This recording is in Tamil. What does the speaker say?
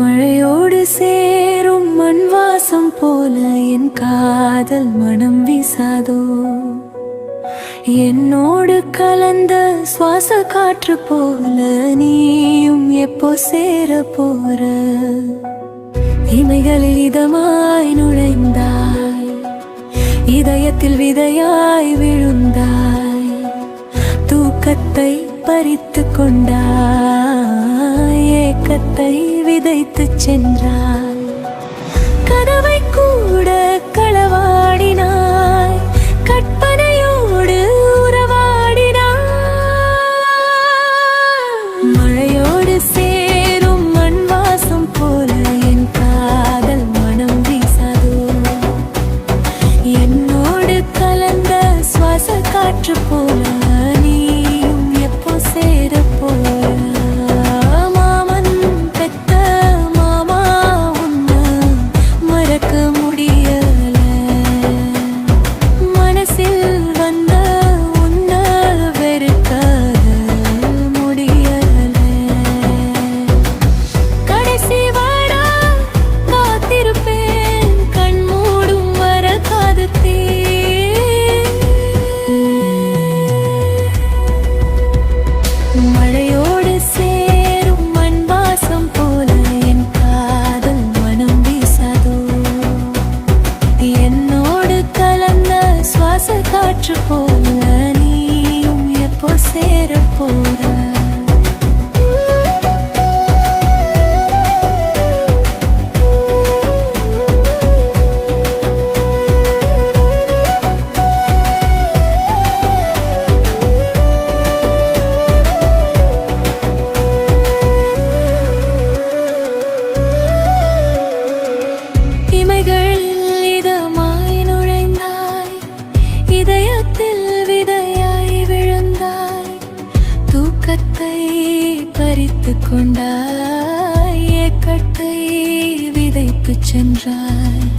மழையோடு சேரும் மண் வாசம் போல என் காதல் மனம் வீசாதோ? என்னோடு கலந்த சுவாச காற்று போல நீயும் எப்போ சேர போற? இமைகளில் இதமாய் நுழைந்தாய் இதயத்தில் விதையாய் விழுந்தாய் தூக்கத்தை பறித்து கொண்டாய். உறக்கத்தை விதைத்து சென்றார். சேர தூக்கத்தை பறித்து கொண்டாய் ஏக்கத்தை விதைத்து சென்றாய்.